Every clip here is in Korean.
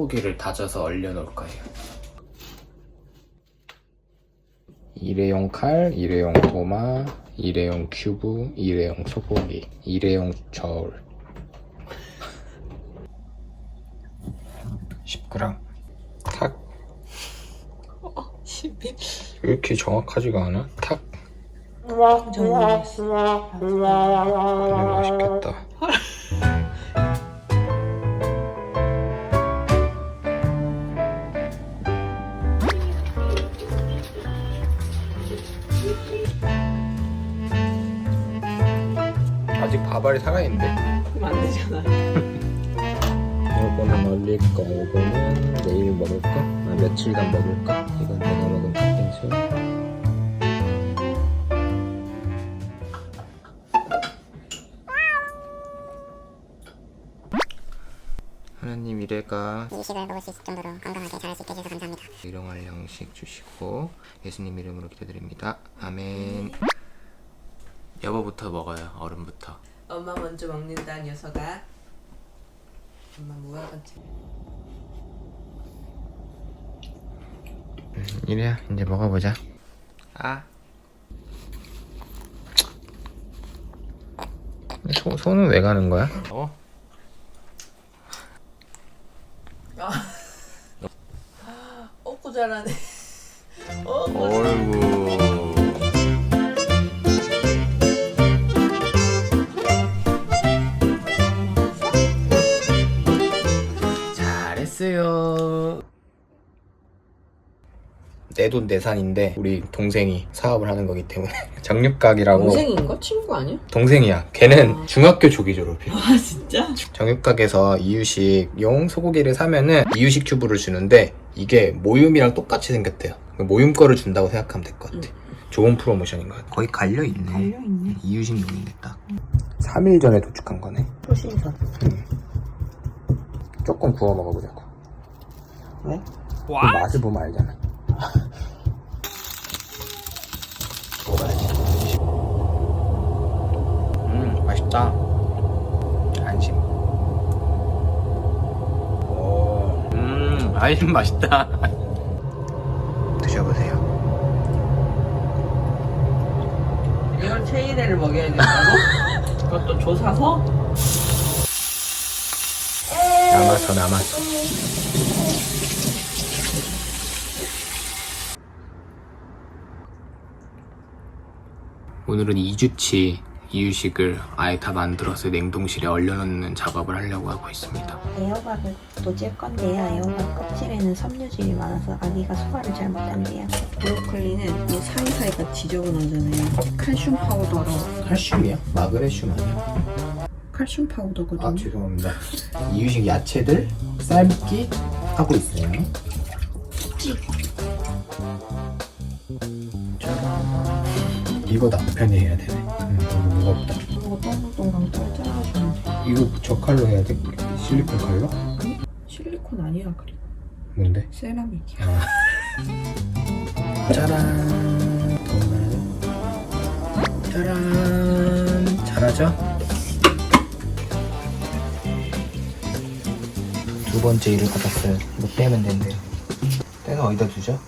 소고기를 다져서 얼려 놓을 거예요. 일회용 칼, 일회용 도마, 일회용 큐브, 일회용 소고기, 일회용 저울. 10g. 탁. 11. 왜 이렇게 정확하지가 않아? 탁. 정리했어. 그래 맛있겠다. 아직 밥알이 살아있는데. 그럼 안 되잖아. 이거는 얼릴 거, 이거는 내일 먹을까? 아, 며칠간 먹을까? 이건 내가 먹은 팥빙수. 하나님 이래가 이 식을 먹을 수 있을 정도로 건강하게 자랄 수 있게 해주셔서 감사합니다. 일용할 양식 주시고 예수님 이름으로 기도드립니다. 아멘. 여보부터 먹어요. 어른부터. 엄마 먼저 먹는다 녀석아. 엄마 무화과지. 이래야 이제 먹어보자. 아. 소, 손은 왜 가는 거야? 어? 어구 잘하네. 잘했어요. 내 돈 내산인데 우리 동생이 사업을 하는 거기 때문에 정육각이라고 동생인가? 친구 아니야? 동생이야. 걔는 아. 중학교 조기 졸업이야. 아 진짜? 정육각에서 이유식 용 소고기를 사면은 이유식 큐브를 주는데 이게 모윰이랑 똑같이 생겼대요. 모윰 거를 준다고 생각하면 될 것 같아. 좋은 프로모션인 것 같아. 거의 갈려 있네. 달려있네. 이유식 용인데 딱. 3일 전에 도축한 거네. 초신선. 조금 구워 먹어보자고. 왜? 그 맛을 보면 알잖아. 먹어야지. 음, 맛있다. 안심. 오, 음, 아이는 맛있다. 드셔보세요. 이걸 체이레를 먹여야 된다고? 그것도 조사서? 남아서 남아서. 오늘은 2주치 이유식을 아예 다 만들어서 냉동실에 얼려놓는 작업을 하려고 하고 있습니다. 애호박을 또찔 건데요. 애호박 껍질에는 섬유질이 많아서 아기가 소화를 잘 못한대요. 브로콜리는 이 사이사이가 지저분하잖아요. 칼슘 파우더로. 칼슘이야? 마그네슘 아니야? 칼슘 파우더거든요. 아 죄송합니다. 이유식 야채들 삶기 하고 있어요. 이거 남편이 해야 되네. 음, 이거 무겁다. 이거 동글동글 짤짤해주면 돼. 이거 저 칼로 해야 돼? 실리콘 칼로? 실리콘 아니라 그래. 뭔데? 세라믹이야. 아. 짜란. 돼. 짜란. 잘하죠? 두 번째 일을 받았어요. 이거 빼면 된대요. 빼서 어디다 두죠?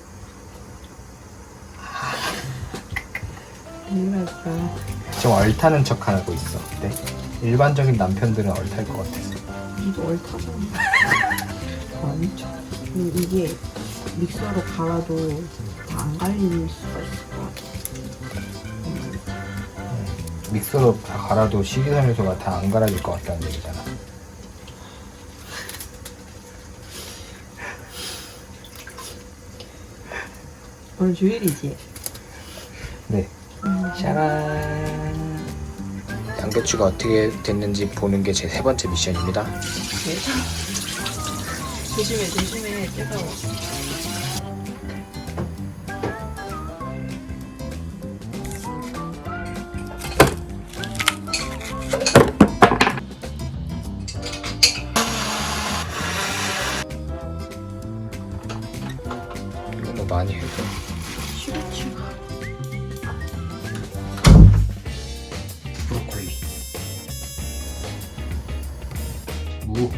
뭐랄까. 지금 얼타는 척 하고 있어. 네. 일반적인 남편들은 얼탈 것 같아서. 이도 얼타잖아. 아니죠. 음, 이게 믹서로 갈아도 다 안 갈릴 수가 있을 것 같아. 믹서로 다 갈아도 식이섬유소가 다 안 갈아질 것 같다는 얘기잖아. 오늘 주일이지? 네. 짜란. 양배추가 어떻게 됐는지 보는 게 제 세 번째 미션입니다. 조심해, 조심해. 뜨거워. 이거 뭐 많이 해도. 무.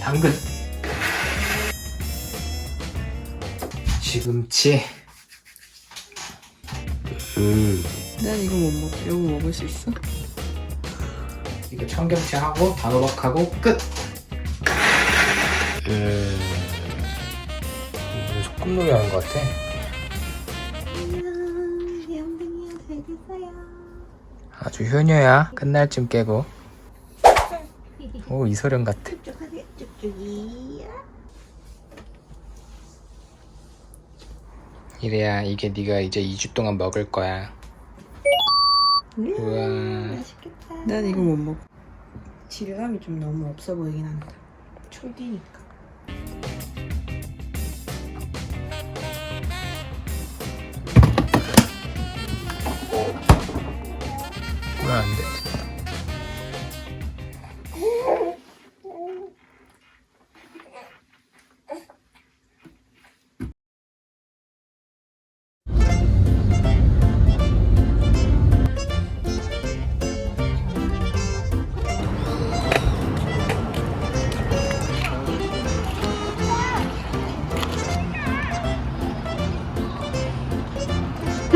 닭. 당근. 시금치. 음. 난 이거 못 먹어. 이거 먹을 수 있어? 이거 청경채하고 단호박하고 끝. 음. 이거 소꿉놀이 하는 것 같아. 귀염둥이야 잘 됐어요. 아주 효녀야. 끝날 쯤 깨고. 오 이소련 같아. 쭉쭉하게 쭉쭉이. 이래야 이게 네가 이제 2주 동안 먹을 거야. 우와. 맛있겠다. 난 이거 못 먹어. 질감이 좀 너무 없어 보이긴 한다. 초디니까.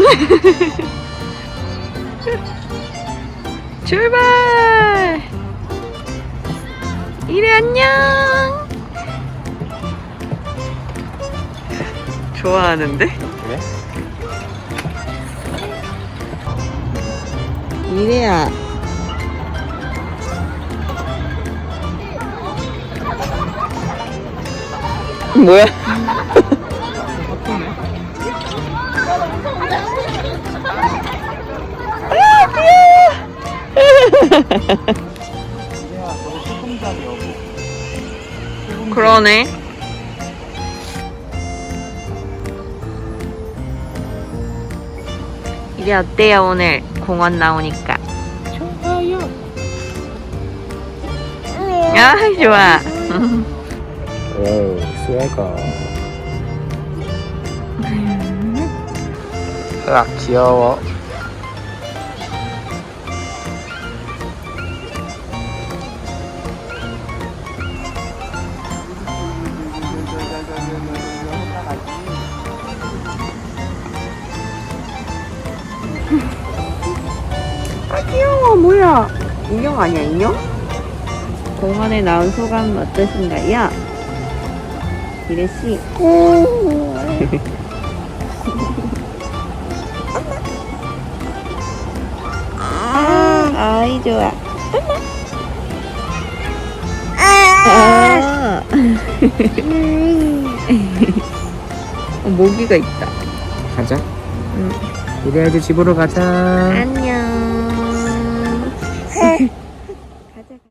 출발! 이래 안녕! 좋아하는데? 그래? 이래야 뭐야? 그러네. 이래 어때요 오늘 공원 나오니까? 좋아요. 아 좋아. 오 스웨거. 으악 귀여워. 뭐야? 인형 아니야 인형? 공원에 나온 소감 어떠신가요? 이래 씨. 아, 아이 좋아. 아. 어, 모기가 있다. 가자. 이래야지 집으로 가자. 안녕.